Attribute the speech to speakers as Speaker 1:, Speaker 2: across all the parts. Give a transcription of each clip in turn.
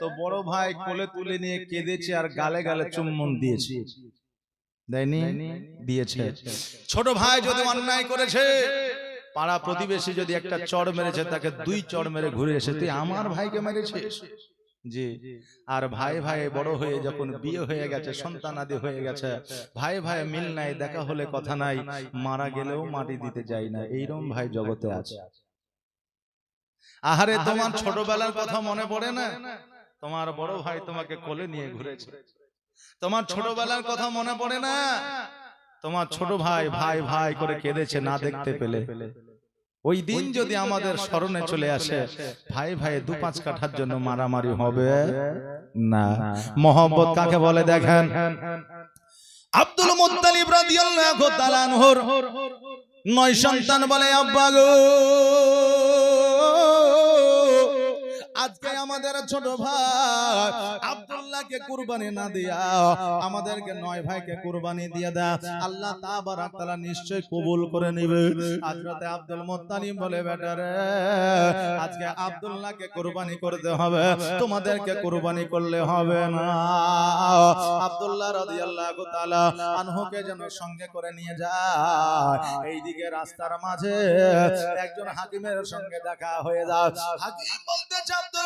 Speaker 1: তো বড় ভাই কোলে তুলে নিয়ে কেঁদেছে আর গালে গালে চুম্বন দিয়েছে। দেয়নি? দিয়েছে। ছোট ভাই যদি অন্যায় করেছে পাড়া প্রতিবেশী যদি একটা চড় মেরেছে তাকে দুই চড় মেরে ঘুরে এসে তুই আমার ভাইকে মেরেছিস জি। আর ভাই ভাই বড় হয়ে যখন বিয়ে হয়ে গেছে সন্তান আদি হয়ে গেছে। ভাই ভাই মিল নাই দেখা হলে কথা নাই মারা গেলেও মাটি দিতে যাই না। এইরকম ভাই জগতে আছে আহারে তোমার ছোটবেলার কথা মনে পড়ে না তোমার বড় ভাই তোমাকে কোলে নিয়ে ঘুরেছে। তোমার ছোটবেলার কথা মনে পড়ে না? তোমার ছোট ভাই ভাই ভাই করে কেঁদেছে না দেখতে পেলে। ওই দিন যদি আমাদের স্মরণে চলে আসে ভাই ভাই দু পাঁচ কাঠার জন্য মারামারি হবে? না। মোহাম্মত কাকে বলে দেখেন? আব্দুল মুত্তালিব রাদিয়াল্লাহু তাআলা আনহুর নয় সন্তান বলে আব্বা গো! আজকে আমাদের ছোট ভাই আব্দুল্লাহকে কুরবানি না দিয়া আমাদেরকে নয় ভাইকে কুরবানি দিয়ে দেয় আল্লাহ তাবারাক তাআলা নিশ্চয় কবুল করে নেবে। হযরতে আব্দুল মুত্তালিব বলে বেটা রে আজকে আব্দুল্লাহকে কুরবানি করতে হবে। তোমাদেরকে কুরবানি করলে হবে না। আব্দুল্লাহ রাদিয়াল্লাহু তাআলা আনহুকে যেন সঙ্গে করে নিয়ে যায়। এইদিকে রাস্তার মাঝে একজন হাকিমের সঙ্গে দেখা হয়ে যায়। হাকিম বলতে আব্দুল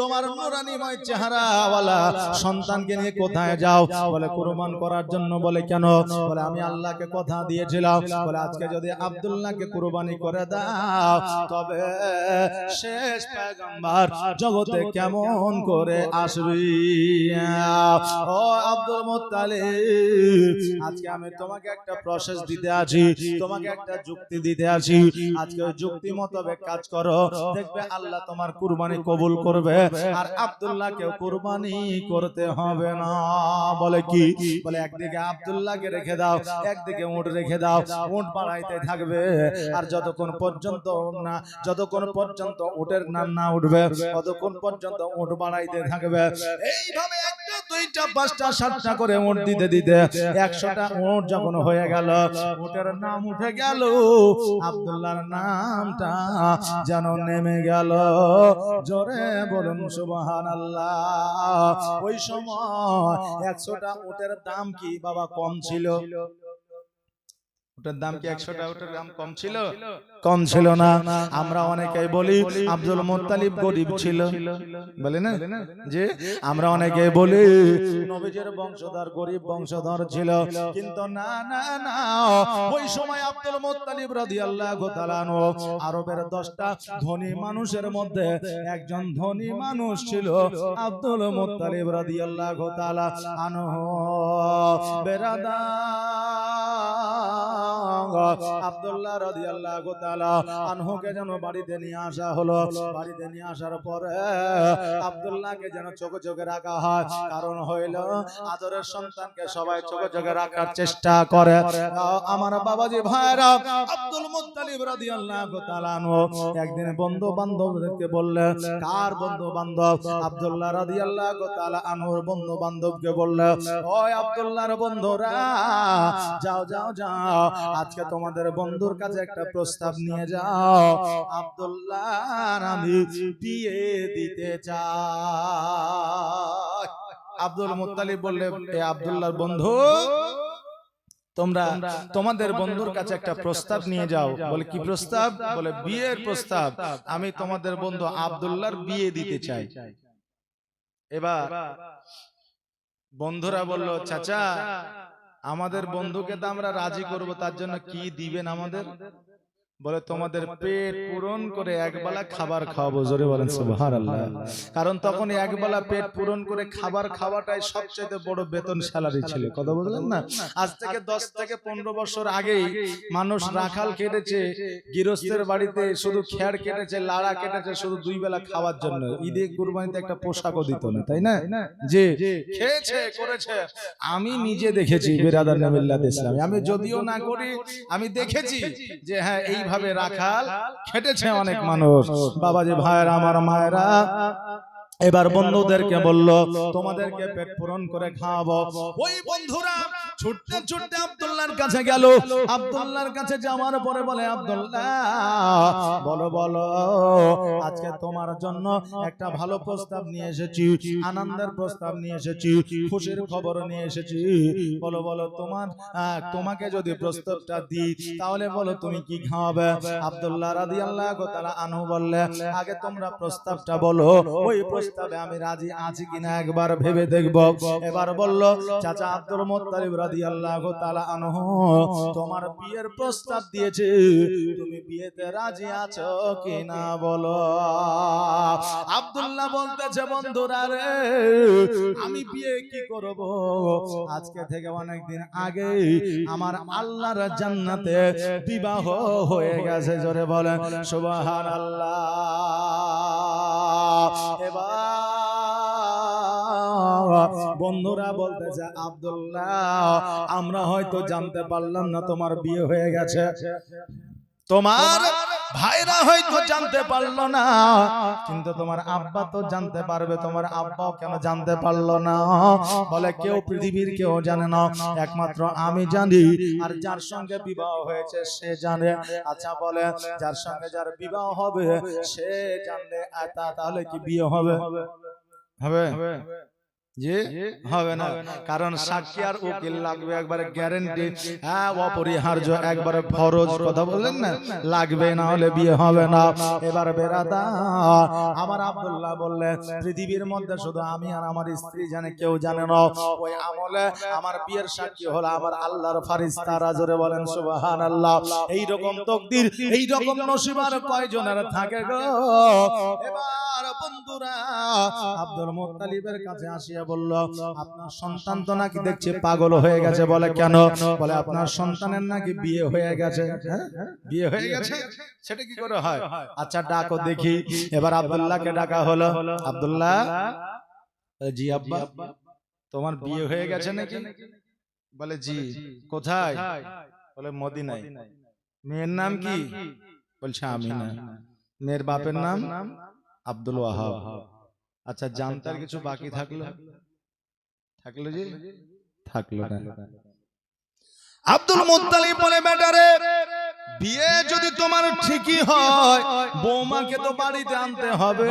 Speaker 1: তোমার নুরানিময় চেহারাওয়ালা সন্তানকে নিয়ে কোথায় যাও? বলে কুরবান করার জন্য বলে, কেন? বলে, আমি আল্লাহকে কথা দিয়েছিলাম। বলে, আজকে যদি আব্দুল্লাহকে কুরবানি করে দাও, তবে শেষ পয়গম্বর জগতে কেমন করে আসবি? ও আব্দুল মুত্তালিব, আজকে আমি তোমাকে একটা প্রসেস দিতে আছি, তোমাকে একটা যুক্তি দিতে আছি। আজকে যুক্তি মোতাবেক কাজ করো। দেখবে আল্লাহ তোমার কুরবানি কবুল করবে। আর আব্দুল্লাহকে কুরবানি করতে হবে না। বলে কি? বলে একদিকে আব্দুল্লাহকে রেখে দাও একদিকে উঁট রেখে দাও উঁট বাড়াইতে থাকবে। আর যতক্ষণ পর্যন্ত না যতক্ষণ পর্যন্ত উটের নাম না উঠবে ততক্ষণ পর্যন্ত উট বাড়াইতে থাকবে। এইভাবে দুইটা পাঁচটা সাতটা করে দিতে দিতে একশোটা যখন হয়ে গেল নাম উঠে গেল আব্দুল্লাহর নামটা যেন নেমে গেল। জোরে বলুন সুবাহান আল্লাহ ওই সময় একশোটা উটের দাম কি বাবা কম ছিল? ওটার দাম কি একশোটা ওটার দাম কম ছিল? কম ছিল? না। আমরা অনেকেই বলি আব্দুল মুত্তালিব গরিব ছিল। বলে না? যে আমরা অনেকে বলি নবীজের বংশধর গরিব বংশধর ছিল। কিন্তু না না না ওই সময় আব্দুল মুত্তালিব রাদিয়াল্লাহু তাআলা আরবের 10টা ধনী মানুষের মধ্যে একজন ধনী মানুষ ছিল আব্দুল মুত্তালিব রাদিয়াল্লাহু তাআলা আনহু। বেরাদা আব্দুল্লাহ আনহুকে যেন বাড়িতে নিয়ে আসা হলো। বাড়িতে নিয়ে আসার পরে যেন চোখে চোখে রাখা হয়। কারণ হইল আদরের সন্তানকে সবাই চোখে চোখে রাখার চেষ্টা করে। আমার বাবাজি ভাইরা আব্দুল একদিন বন্ধু বান্ধবদেরকে বললে, কার বন্ধু বান্ধব আব্দুল্লাহ রাদিয়াল্লাহু তাআলা আনহুর বন্ধু বান্ধবকে বললে, ওই আব্দুল্লাহর বন্ধুরা, যাও যাও যাও আজকে তোমাদের বন্ধুর কাছে একটা প্রস্তাব নিয়ে যাও। আব্দুল্লাহ আমি বিয়ে দিতে চাই। আব্দুল মুত্তালিব বললে আব্দুল্লাহর বন্ধু, তোমরা তোমাদের বন্ধুর কাছে একটা প্রস্তাব নিয়ে যাও। বলে, কি প্রস্তাব? বলে, বিয়ের প্রস্তাব। আমি তোমাদের বন্ধু আব্দুল্লাহর বিয়ে দিতে চাই। এবার বন্ধুরা বলল, চাচা আমাদের বন্ধুকে তো আমরা রাজি করব তার জন্য কি দিবেন আমাদের? বলে তোমাদের পেট পূরণ করে একবেলা খাবার খাওয়াবো। জোরে বলেন সুবহানাল্লাহ। কারণ তখন একবেলা পেট পূরণ করে খাবার খাওয়াটাই সবচেয়ে বড় বেতন স্যালারি ছিল। কথা বুঝলেন না? আজ থেকে দশ থেকে পনেরো বছর আগেই মানুষ রাখাল কেটেছে গৃহস্থের বাড়িতে শুধু খেয়ার কেটেছে লাড়া কেটেছে শুধু দুই বেলা খাওয়ার জন্য। ঈদে কুরবানিতে একটা পোশাকও দিত না তাই না? যে খেয়েছে করেছে আমি নিজে দেখেছি বেরাদার নবিল্লাহ ইসলাম আমি যদিও না করি আমি দেখেছি যে হ্যাঁ এইভাবে রাখাল খেটেছে অনেক মানুষ। বাবাজি ভাইয়ের আমার মায়েরা এবার বন্ধুদেরকে বলল তোমাদেরকে পেট পূরণ করে খাওয়াবো। ওই বন্ধুরা ছুটতে ছুটতে আব্দুল্লাহর কাছে গেল। আব্দুল্লাহর কাছে যাওয়ার পরে বলে আব্দুল্লাহ বলো বলো আজকে তোমার জন্য একটা ভালো প্রস্তাব নিয়ে এসেছি আনন্দের প্রস্তাব নিয়ে এসেছি খুশির খবর নিয়ে এসেছি। বলো বলো তোমার তোমাকে যদি প্রস্তাবটা দিই তাহলে বলো তুমি কি খাওয়াবে? আব্দুল্লাহ রাদিয়াল্লাহু তাআলা আনহু বললে আগে তোমরা প্রস্তাবটা বলো ওই প্রস্তাবে আমি রাজি আছি কিনা একবার ভেবে দেখব। এবার বলল চাচা আব্দুল মুত্তালিব রাদিয়াল্লাহু তাআলা আনহু, তোমার বিয়ের প্রস্তাব দিয়েছে। তুমি বিয়েতে রাজি আছো কিনা বলো? আব্দুল্লাহ বলতেছে, বন্ধুরা রে, আমি বিয়ে কি করব? আজকে থেকে অনেক দিন আগে আমার আল্লাহর জান্নাতে বিবাহ হয়ে গেছে। জোরে বলেন, সুবহানাল্লাহ। বন্ধুরা বলতেছে আব্দুল্লাহ আমরা হয়তো জানতে পারলাম না তোমার বিয়ে হয়ে গেছে। তোমার ভাইরা হয়তো জানতে পারল না কিন্তু তোমার আব্বা তো জানতে পারবে তোমার আব্বাও কেন জানতে পারল না? বলে কেউ পৃথিবীর কেউ জানে না একমাত্র আমি জানি আর যার সঙ্গে বিবাহ হয়েছে সে জানে। আচ্ছা বলে যার সঙ্গে যার বিবাহ হবে সে জানলে তাহলে কি বিয়ে হবে। হবে। জি হবে না। কারণ সাক্ষী আর উকিল লাগবে একবারে গ্যারেন্টি হ্যাঁ অপরিহার্য একবারে ফরজ কথা বললেন না? লাগবে না হলে বিয়ে হবে না। এবার বেরাদা আমার আব্দুল্লাহ বললেন পৃথিবীর মধ্যে শুধু আমি আর আমার স্ত্রী জানে কেউ জানে না। ওই আমলে আমার বিয়ের সাক্ষী হলো আমার আল্লাহর ফারিস্তারা জোরে বলেন সুবহান আল্লাহ এই রকম তকদির এই রকম নসিবার কয়জনের থাকে গো? এবার বন্ধুরা। আব্দুল মুত্তালিবের কাছে আসিয়া বলল আপনার সন্তান তো নাকি দেখছে পাগল হয়ে গেছে বলে কেন? বলে আপনার সন্তানের নাকি বিয়ে হয়ে গেছে? হ্যাঁ? বিয়ে হয়ে গেছে? সেটা কি করে হয়? আচ্ছা ডাকো দেখি। এবার আব্দুল্লাহকে ডাকা হলো। আব্দুল্লাহ? জি আব্বা। তোমার বিয়ে হয়ে গেছে নাকি? বলে জি। কোথায়? বলে মদিনায়। মেয়ের নাম কি? বলছে আমিনা। মেয়ের বাপের নাম? আব্দুল ওয়াহাব। আচ্ছা জানতার কিছু বাকি থাকল? থাকল? যে? থাকল না। আব্দুল মুত্তালিব বলে বেটারে বিয়ে যদি তোমার ঠিকই হয়, বৌমাকে তো বাড়িতে আনতে হবে।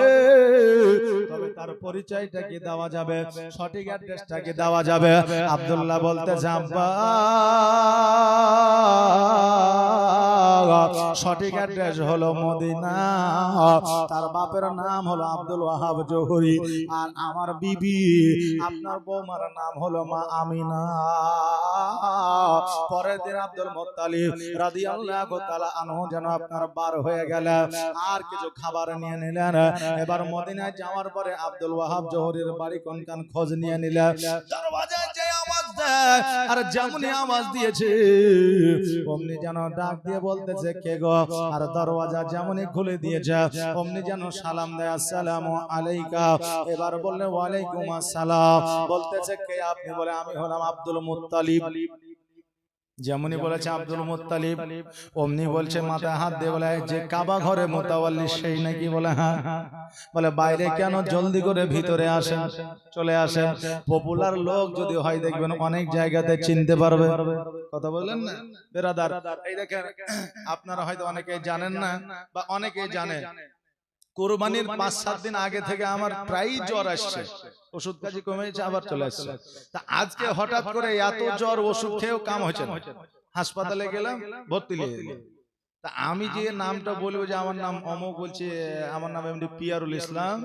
Speaker 1: তবে তার পরিচয়টা কি দেওয়া যাবে? সঠিক অ্যাড্রেসটা কি দেওয়া যাবে? আব্দুল্লাহ বলতে আব্বা সঠিক অ্যাড্রেস হলো মদিনা। তার বাপের নাম হলো আব্দুল ওয়াহাব জহুরি। আর আমার বিবি, আপনার বৌমার নাম হলো মা আমিনা। পরের দিন আব্দুল মুত্তালিব রাদিয়াল্লাহু তাআলা আনহু যেন আপনার বার হয়ে গেল। আর কিছু খাবার নিয়ে নিলেন। এবার মদিনায় যাওয়ার পরে আব্দুল ওয়াহাব জহুরির বাড়ি কোনখান খোঁজ নিয়ে নিলেন। দরওয়াজায় যে আওয়াজ দেয় আর যেমনই আওয়াজ দিয়েছে অমনি যেন ডাক দিয়ে বলতেছে কে গো? আর দরওয়াজা যেমনই খুলে দিয়েছে অমনি যেন সালাম দেয় আসসালামু আলাইকা। এবার বললে ওয়ালাইকুম আসসালাম। বলতেছে কে আপনি? বলে আমি হলাম আব্দুল মুত্তালিব। যেমনই বলেছে আব্দুল মুত্তালিব অমনি বলছে মাথায় হাত দিয়ে বলে যে কাবা ঘরে মোতাওয়াল্লি সেই নাকি? বলে হ্যাঁ বলে বাইরে কেন জলদি করে ভিতরে আসেন? চলে আসেন। পপুলার লোক যদি হয় দেখবেন অনেক জায়গাতে চিনতে পারবে। কথা বললেন না? বেরাদার। এই দেখেন আপনারা হয়তো অনেকেই জানেন না বা অনেকেই জানেন। কোরবানির পাঁচ সাত দিন আগে থেকে আমার প্রায় জ্বর আসছে। ওষুধ কাজে কমেছে আবার চলে আসছে। তা আজকে হঠাৎ করে এত জ্বর ওষুধ খেয়েও কাম হচ্ছে না। হাসপাতালে গেলাম ভর্তি নিয়ে। তা আমি যে নামটা বলব যে আমার নাম অমো বলছে আমার নাম এমনি পিয়ারুল ইসলাম।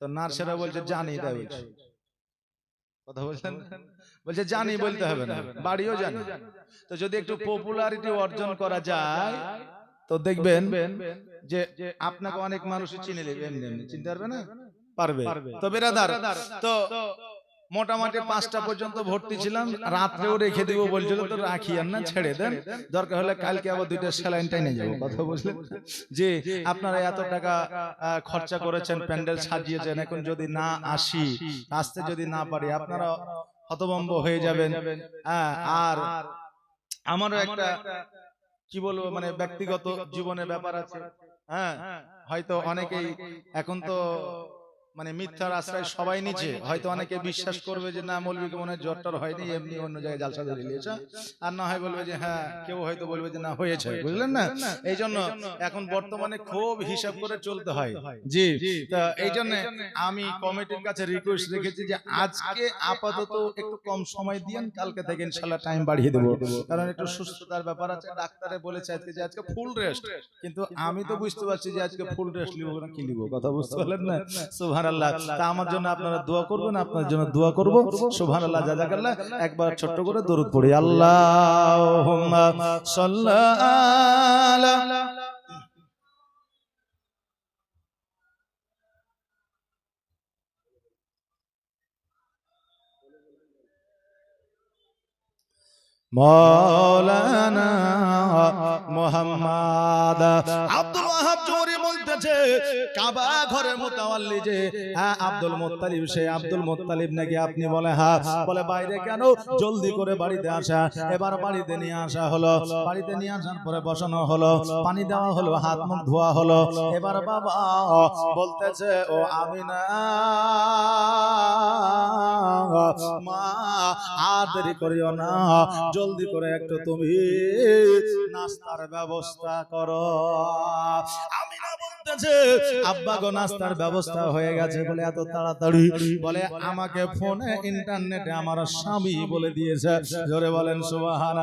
Speaker 1: তো নার্সেরা বলছে জানি তাই বলছে। কথা বলছেন? বলছে জানি বলতে হবে না। বাড়িও জানি। তো যদি একটু পপুলারিটি অর্জন করা যায় তো দেখবেন যে আপনাকে অনেক মানুষ চিনে নেবে এমনি এমনি। চিনতে পারবে না? পারবে। তো বেরাদার তো মোটামুটি পাঁচটা পর্যন্ত ভর্তি ছিলাম রাত্রেও রেখে দিব বলছিল তো রাখি আর না ছেড়ে দেন। দরকার হলে কালকে আবার দুইটা স্যালাইন টাইনে যাব কথা বুঝলেন যে আপনারা এত টাকা খরচা করেছেন প্যান্ডেল সাজিয়েছেন এখন যদি না আসি আসতে যদি না পারি আপনারা হতভম্ব হয়ে যাবেন। হ্যাঁ আর আমারও একটা কি বলব? মানে ব্যক্তিগত জীবনের ব্যাপার আছে। হ্যাঁ হয়তো অনেকেই এখন তো মানে মিথ্যার আশ্রয় সবাই নিচে হয়তো অনেকে বিশ্বাস করবে যে না মৌলবীকে মনে হয় জ্বর টর হয়নি এমনি অন্য জায়গায় জালসা ধরে নিয়েছে আর না হয় বলবে যে হ্যাঁ কেউ হয়তো বলবে যে না হয়েছে বুঝলেন না? এই জন্য এখন বর্তমানে খুব হিসাব করে চলতে হয়। জি তা এই জন্য আমি কমিটির কাছে রিকোয়েস্ট রেখেছি যে আজকে আপাতত একটু কম সময় দিয়েন কালকে থেকে ইনশাল্লাহ টাইম বাড়িয়ে দেবো। কারণ একটু সুস্থতার ব্যাপার আছে ডাক্তারে বলেছে আজকে যে আজকে ফুল রেস্ট কিন্তু আমি তো বুঝতে পারছি যে আজকে ফুল রেস্ট নিব না কি নিব কথা বুঝতে পারলেন না একবার ছোট্ট করে দরুদ পড়ি। সাল্লাল্লাহু মৌলানা মোহাম্মদ আব্দুল ওয়াহাব বলতেছে কাবা ঘরের মোতাওয়াল্লি যে হ্যাঁ আব্দুল মুত্তালিব, সে আব্দুল মুত্তালিব নাকি আপনি বলে হ্যাঁ বলে বাইরে কেন জলদি করে বাড়িতে আসা? এবার বাড়িতে নিয়ে আসা হলো। বাড়িতে নিয়ে আসার পরে বসানো হলো। পানি দেওয়া হলো, হাত মুখ ধোয়া হলো। এবার বাবা বলতেছে, ও আমিনা, মা, আর দেরি করিও না। জলদি করে একটু তুমি নাস্তার ব্যবস্থা করো। আমি না বলতেছে আব্বা গো, নাস্তার ব্যবস্থা হয়ে গেছে বলে এত তাড়াতাড়ি। বলে, আমাকে ফোনে ইন্টারনেটে আমার স্বামী বলে দিয়েছে। জোরে বলেন সুবাহান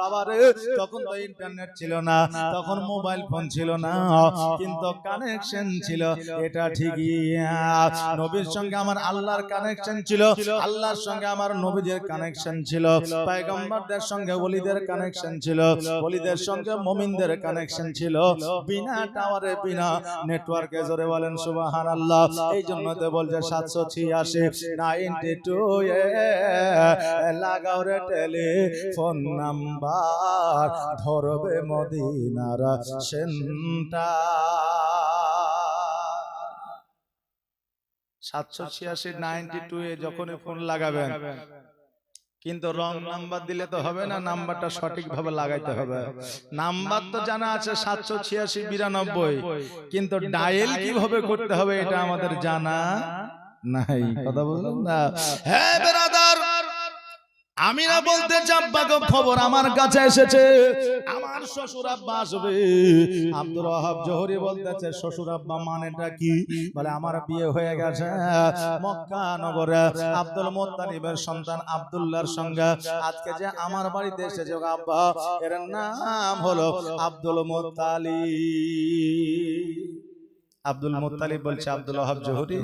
Speaker 1: বাবা রে, তখন তো ইন্টারনেট ছিল না, তখন মোবাইল ফোন ছিল না, কিন্তু কানেকশন ছিল, এটা ঠিকই। নবীর সঙ্গে আমার আল্লাহর কানেকশন ছিল, আল্লাহর সঙ্গে আমার নবীদের কানেকশন ছিল, পয়গম্বরদের সঙ্গে ওলিদের কানেকশন ছিল, ওলিদের সঙ্গে মুমিনদের কানেকশন ছিল, বিনা টাওয়ারে বিনা নেটওয়ার্কে জোরে বলেন সুবহানাল্লাহ। এই জন্য তো বলছে 786 92 এ। লাগাও রে টেলিফোন নাম্বার ধরবে মদিনার সেন্টার। সাতশো ছিয়াশি নাইনটি টু এ যখনই ফোন লাগাবেন কিন্তু রং নাম্বার দিলে তো হবে না নাম্বারটা সঠিকভাবে লাগাইতে হবে। নাম্বার তো জানা আছে সাতশো ছিয়াশি বিরানব্বই। কিন্তু ডায়েল কীভাবে করতে হবে এটা আমাদের জানা নাই। কথা বললাম না? হ্যাঁ আমি না বলতে চাব্বা গো খবর আমার কাছে এসেছে। আমার শ্বশুর আব্বা আসবে। আব্দুল ওয়াহাব জহরি বলতেছে শ্বশুর আব্বা মানেটা কি? বলে আমার বিয়ে হয়ে গেছে। মক্কা নগরে আব্দুল মোত্তালিবের সন্তান আব্দুল্লাহর সঙ্গে। আজকে যে আমার বাড়িতে এসেছে আব্বা এর নাম হলো আব্দুল মোত্তালিব আব্দুল মোত্তালিব বলছে আব্দুল আহাব জোহরি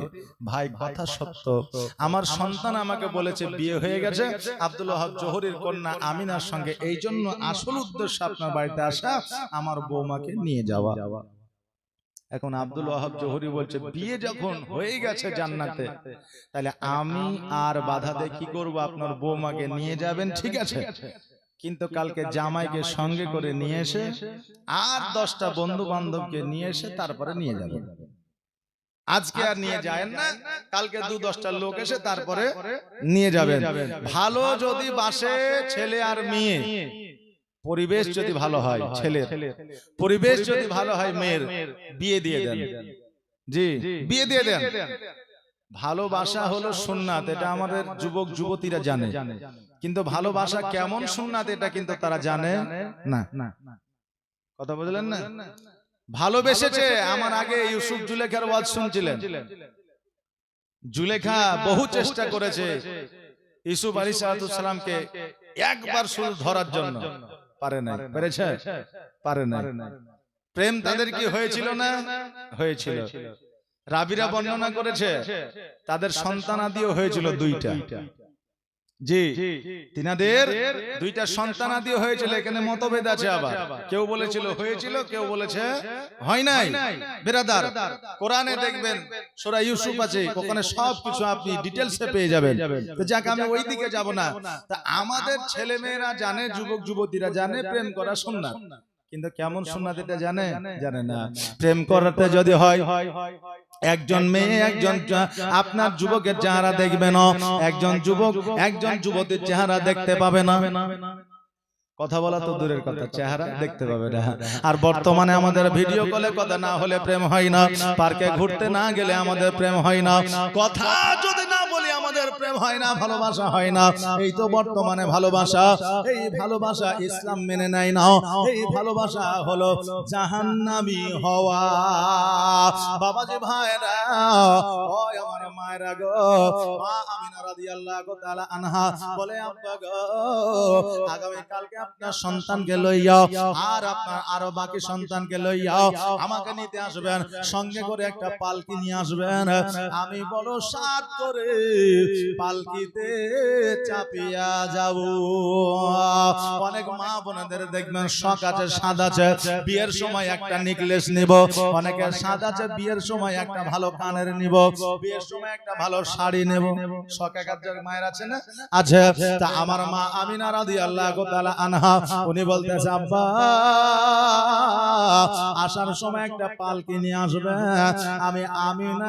Speaker 1: ভাই কথা সত্য আমার সন্তান আমাকে বলেছে বিয়ে হয়ে গেছে আব্দুল ওয়াহাব জোহরির কন্যা আমিনার সঙ্গে এই জন্য আসল উদ্দেশ্য আপনার বাড়িতে আসা আমার বৌমাকে নিয়ে যাওয়া এখন আব্দুল ওয়াহাব জোহরি বলছে বিয়ে যখন হয়ে গেছে জান্নাতে তাহলে আমি আর বাধা দিয়ে কি করব আপনার বৌমাকে নিয়ে যাবেন ঠিক আছে কিন্তু কালকে জামাইকে সঙ্গে করে নিয়ে এসে আর দশটা বন্ধু বান্ধবকে নিয়ে এসে তারপরে নিয়ে যাবেন। আজকে আর নিয়ে যায় না কালকে দু দশটা লোক এসে তারপরে নিয়ে যাবেন। ভালো যদি বাসে ছেলে আর মেয়ে পরিবেশ যদি ভালো হয় ছেলের পরিবেশ যদি ভালো হয় মেয়ের বিয়ে দিয়ে দেন। জি বিয়ে দিয়ে দেন। ভালোবাসা হলো সুন্নাত এটা আমাদের যুবক যুবতীরা জানে। কিন্তু ভালোবাসা কেমন সুন্নাত এটা কিন্তু তারা জানে? না। কথা বুঝলেন না? ভালোবেসেছে আমার আগে ইউসুফ জুলেখার ওয়াজ শুনছিলেন। জুলেখা বহু চেষ্টা করেছে। ইসুফ আলী সালামকে একবার শুধু ধরার জন্য। পারে না পেরেছে? পারে নাই। প্রেম তাদের কি হয়েছিল না? হয়েছিল। রাবিরা বর্ণনা করেছে তাদের সন্তানাদিও হয়েছিল দুইটা। জি তিনাদের দুইটা সন্তানাদি হয়েছিল এখানে মতভেদ আছে আবার। কেউ বলেছিল হয়েছিল কেউ বলেছে হয় নাই। বেরাদার। কোরআনে দেখবেন সূরা ইউসুফ আছে ওখানে সবকিছু আপনি ডিটেলসে পেয়ে যাবেন। তো যাক আমি ওই দিকে যাব না। তা আমাদের ছেলে মেয়েরা জানে যুবক যুবতীরা জানে প্রেম করা সুন্নাত। কিন্তু কেমন সুন্নাত এটা জানে? জানে? না। প্রেম করাতে যদি হয় হয়। একজন মেয়ে একজন আপনার যুবকের চেহারা দেখবে না। একজন যুবক একজন যুবতীর চেহারা দেখতে পাবে না। কথা বলা তো দূরের কথা চেহারা দেখতে পাবে না। আর বর্তমানে আমাদের ভিডিও কলে কথা না হলে প্রেম হয় না। পার্কে ঘুরতে না গেলে আমাদের প্রেম হয় না। কথা যদি না বলি আমাদের প্রেম হয় না, ভালোবাসা হয় না। এই তো বর্তমানে ভালোবাসা। এই ভালোবাসা ইসলাম মেনে নেয় না। এই ভালোবাসা হলো জাহান্নামী হওয়া। বাবাজি ভাইরা, ওই আমার মায়েরা গো, মা আমিনা রাদিয়াল্লাহু তাআলা আনহা বলে, আব্বা গো আগামী কালকে আপনার সন্তানকে লইয়া আর আপনার আরও বাকি সন্তানকে লইয়া আমাকে নিতে আসবেন। সঙ্গে করে একটা পালকি নিয়ে আসবেন। আমি বলো, সাত করে পালকিতে চাপিয়া যাব। অনেক মা বোনেদের দেখবেন শখ আছে সাদ আছে। বিয়ের সময় একটা নেকলেস নিব অনেকের সাদ আছে, বিয়ের সময় একটা ভালো কানের নিব, বিয়ের সময় একটা ভালো শাড়ি নেব। শখ একাত্তর মায়ের আছে না? আছে। তা আমার মা আমিনা রাদি আল্লাহ তাআলা আনহা, উনি বলতেছে, আব্বা, আসার সময় একটা পালকি নিয়ে আসবে। আমি আমিনা